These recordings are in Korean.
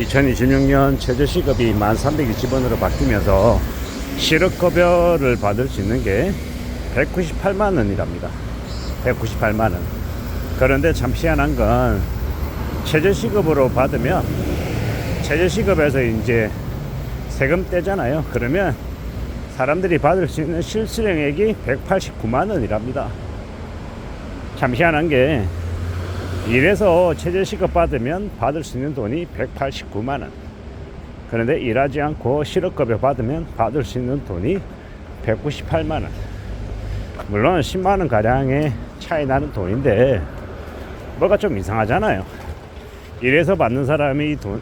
2026년 최저시급이 1,320원으로 바뀌면서 실업급여를 받을 수 있는 게 198만 원이랍니다. 198만 원. 그런데 참 희한한 건 최저시급으로 받으면 최저시급에서 이제 세금 떼잖아요. 그러면 사람들이 받을 수 있는 실수령액이 189만 원이랍니다. 참 희한한 게 일해서 최저시급 받으면 받을 수 있는 돈이 189만 원. 그런데 일하지 않고 실업급여 받으면 받을 수 있는 돈이 198만 원. 물론 10만 원 가량의 차이 나는 돈인데 뭐가 좀 이상하잖아요. 일해서 받는 사람이 돈,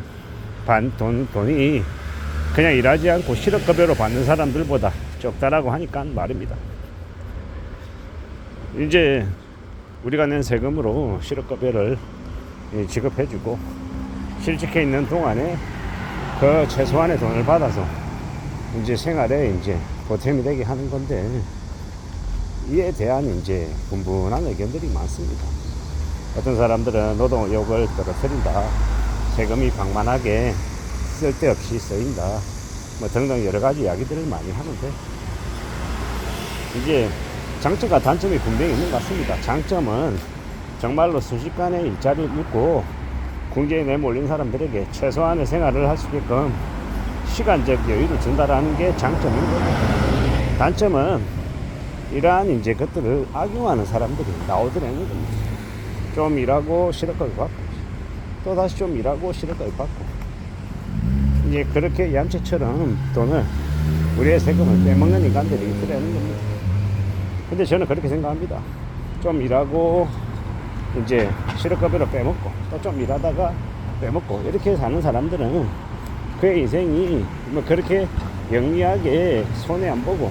반, 돈, 돈이 그냥 일하지 않고 실업급여로 받는 사람들보다 적다라고 하니까 말입니다. 이제 우리가 낸 세금으로 실업급여를 예, 지급해주고 실직해 있는 동안에 그 최소한의 돈을 받아서 이제 생활에 이제 보탬이 되게 하는 건데 이에 대한 이제 분분한 의견들이 많습니다. 어떤 사람들은 노동의욕을 떨어뜨린다. 세금이 방만하게 쓸데없이 쓰인다. 뭐 등등 여러 가지 이야기들을 많이 하는데 이제 장점과 단점이 분명히 있는 것 같습니다. 장점은 정말로 순식간에 일자리를 잃고 궁지에 내몰린 사람들에게 최소한의 생활을 할 수 있게끔 시간적 여유를 준다라는 게 거고 단점은 이러한 이제 것들을 악용하는 사람들이 나오더라는 겁니다. 좀 일하고 실업급여 받고 또 다시 좀 일하고 실업급여 받고 이제 그렇게 얌체처럼 돈을 우리의 세금을 빼먹는 인간들이 있더라는 겁니다. 근데 저는 그렇게 생각합니다. 좀 일하고 이제 실업급여를 빼먹고 또 좀 일하다가 빼먹고 이렇게 사는 사람들은 그의 인생이 뭐 그렇게 영리하게 손해 안 보고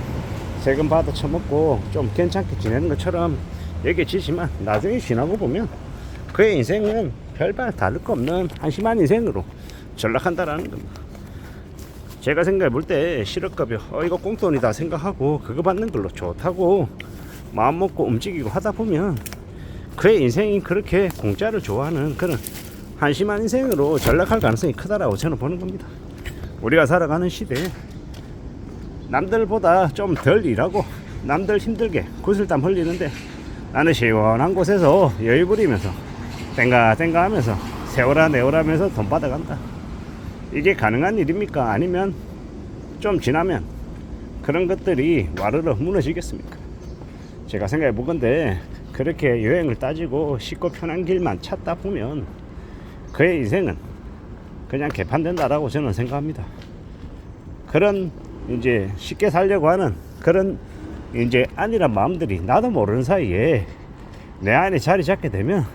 세금 받아 처먹고 좀 괜찮게 지내는 것처럼 얘기해지지만 나중에 지나고 보면 그의 인생은 별반 다를 거 없는 한심한 인생으로 전락한다라는 겁니다. 제가 생각해 볼 때 실업급여 어 이거 꽁돈이다 생각하고 그거 받는 걸로 좋다고 마음 먹고 움직이고 하다 보면 그의 인생이 그렇게 공짜를 좋아하는 그런 한심한 인생으로 전락할 가능성이 크다라고 저는 보는 겁니다. 우리가 살아가는 시대에 남들보다 좀 덜 일하고 남들 힘들게 구슬땀 흘리는데 나는 시원한 곳에서 여유 부리면서 땡가 땡가 하면서 세월아 내월아 하면서 돈 받아간다. 이게 가능한 일입니까? 아니면 좀 지나면 그런 것들이 와르르 무너지겠습니까? 제가 생각해 보건데 그렇게 여행을 따지고 쉽고 편한 길만 찾다 보면 그의 인생은 그냥 개판된다라고 저는 생각합니다. 그런 이제 쉽게 살려고 하는 그런 이제 안이란 마음들이 나도 모르는 사이에 내 안에 자리 잡게 되면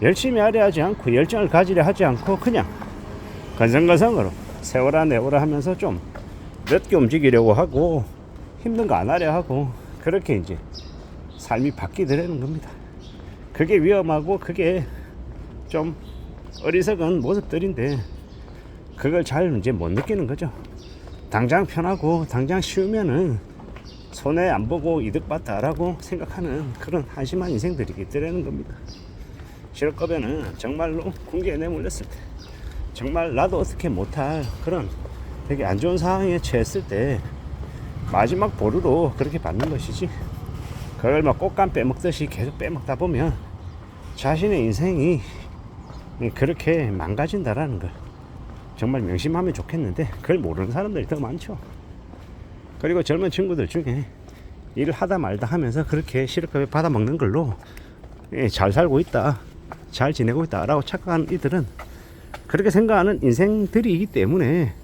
열심히 하려 하지 않고 열정을 가지려 하지 않고 그냥 건성건성으로 세월아 내월아 하면서 좀 늦게 움직이려고 하고 힘든 거 안 하려 하고 그렇게 이제 삶이 바뀌더라는 겁니다. 그게 위험하고 그게 좀 어리석은 모습들인데 그걸 잘 이제 못 느끼는 거죠. 당장 편하고 당장 쉬우면은 손해 안 보고 이득 봤다라고 생각하는 그런 한심한 인생들이 있더라는 겁니다. 실업급여는 정말로 궁기에 내몰렸을 때 정말 나도 어떻게 못할 그런 되게 안 좋은 상황에 처했을 때 마지막 보루로 그렇게 받는 것이지 그걸 막 꽃감 빼먹듯이 계속 빼먹다 보면 자신의 인생이 그렇게 망가진다라는 걸 정말 명심하면 좋겠는데 그걸 모르는 사람들이 더 많죠. 그리고 젊은 친구들 중에 일을 하다 말다 하면서 그렇게 실업급여 받아 먹는 걸로 예, 잘 살고 있다, 잘 지내고 있다라고 착각하는 이들은 그렇게 생각하는 인생들이기 때문에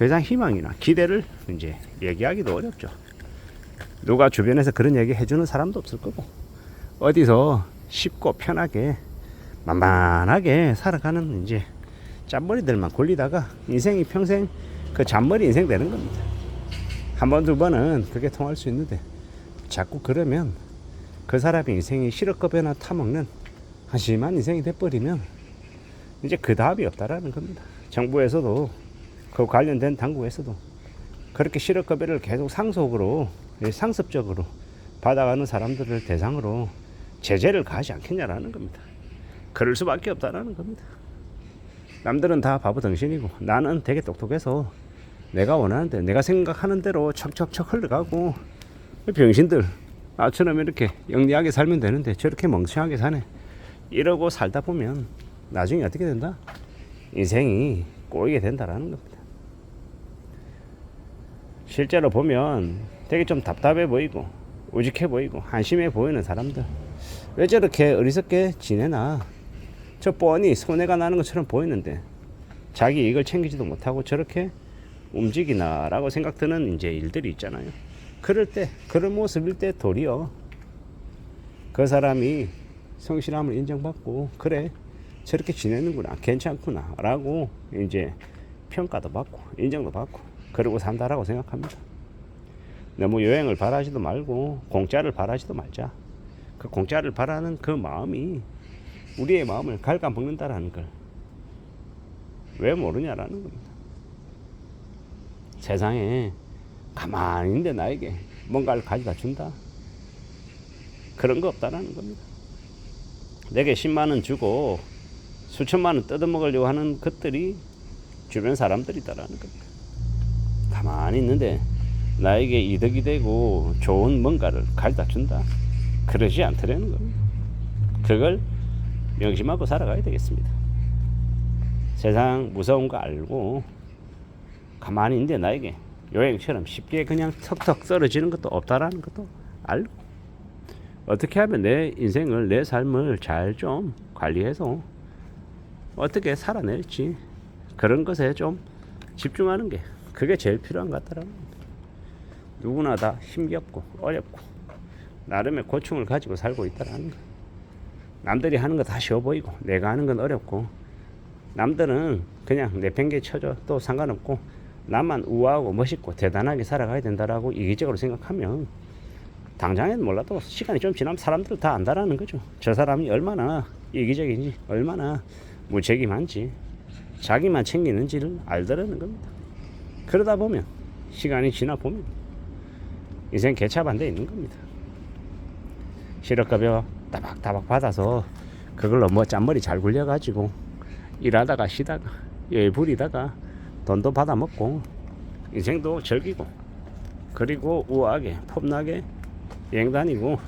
더 이상 희망이나 기대를 이제 얘기하기도 어렵죠. 누가 주변에서 그런 얘기 해주는 사람도 없을 거고 어디서 쉽고 편하게 만만하게 살아가는 이제 짠머리들만 굴리다가 인생이 평생 그 잔머리 인생 되는 겁니다. 한 번, 두 번은 그게 통할 수 있는데 자꾸 그러면 그 사람의 인생이 실업급여나 타먹는 한심한 인생이 돼버리면 이제 그 답이 없다라는 겁니다. 정부에서도 그 관련된 당국에서도 그렇게 실업급여를 계속 상속으로 예, 상습적으로 받아가는 사람들을 대상으로 제재를 가하지 않겠냐라는 겁니다. 그럴 수밖에 없다라는 겁니다. 남들은 다 바보 덩신이고 나는 되게 똑똑해서 내가 원하는데 내가 생각하는 대로 척척척 흘러가고 병신들 나처럼 이렇게 영리하게 살면 되는데 저렇게 멍청하게 사네 이러고 살다 보면 나중에 어떻게 된다? 인생이 꼬이게 된다라는 겁니다. 실제로 보면 되게 좀 답답해 보이고 우직해 보이고 한심해 보이는 사람들 왜 저렇게 어리석게 지내나 저 뻔히 손해가 나는 것처럼 보이는데 자기 이익을 챙기지도 못하고 저렇게 움직이나라고 생각 드는 이제 일들이 있잖아요. 그럴 때 그런 모습일 때 도리어 그 사람이 성실함을 인정받고 그래 저렇게 지내는구나 괜찮구나라고 이제 평가도 받고 인정도 받고 그러고 산다라고 생각합니다. 너무 여행을 바라지도 말고 공짜를 바라지도 말자. 그 공짜를 바라는 그 마음이 우리의 마음을 갉아먹는다라는 걸 왜 모르냐라는 겁니다. 세상에 가만히 있는데 나에게 뭔가를 가져다 준다. 그런 거 없다라는 겁니다. 내게 10만 원 주고 수천만 원 뜯어먹으려고 하는 것들이 주변 사람들이다라는 겁니다. 가만히 있는데 나에게 이득이 되고 좋은 뭔가를 가져다 준다. 그러지 않더라는 겁니다. 그걸 명심하고 살아가야 되겠습니다. 세상 무서운 거 알고 가만히 있는데 나에게 여행처럼 쉽게 그냥 턱턱 떨어지는 것도 없다라는 것도 알고 어떻게 하면 내 인생을 내 삶을 잘 좀 관리해서 어떻게 살아낼지 그런 것에 좀 집중하는 게 그게 제일 필요한 것 같더라고요. 누구나 다 힘겹고 어렵고 나름의 고충을 가지고 살고 있다라는 거. 남들이 하는 거 다 쉬워 보이고 내가 하는 건 어렵고 남들은 그냥 내팽개 쳐줘 또 상관없고 나만 우아하고 멋있고 대단하게 살아가야 된다라고 이기적으로 생각하면 당장엔 몰라도 시간이 좀 지나면 사람들 다 안다라는 거죠. 저 사람이 얼마나 이기적인지 얼마나 무책임한지 자기만 챙기는지를 알더라는 겁니다. 그러다 보면 시간이 지나 보면 인생 개차반대 있는 겁니다. 실업급여 따박따박 받아서 그걸로 뭐 짠머리 잘 굴려가지고 일하다가 쉬다가 예 부리다가 돈도 받아 먹고 인생도 즐기고 그리고 우아하게 폼나게 여행 다니고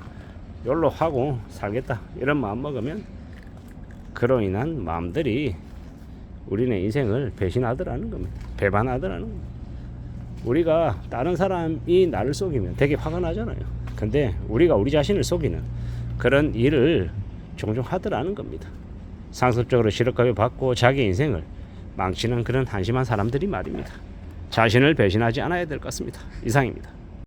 열로 하고 살겠다 이런 마음 먹으면 그로 인한 마음들이 우리네 인생을 배신하더라는 겁니다. 배반하더라는 겁니다. 우리가 다른 사람이 나를 속이면 되게 화가 나잖아요. 근데 우리가 우리 자신을 속이는 그런 일을 종종 하더라는 겁니다. 상습적으로 실업급여 받고 자기 인생을 망치는 그런 한심한 사람들이 말입니다. 자신을 배신하지 않아야 될 것 같습니다. 이상입니다.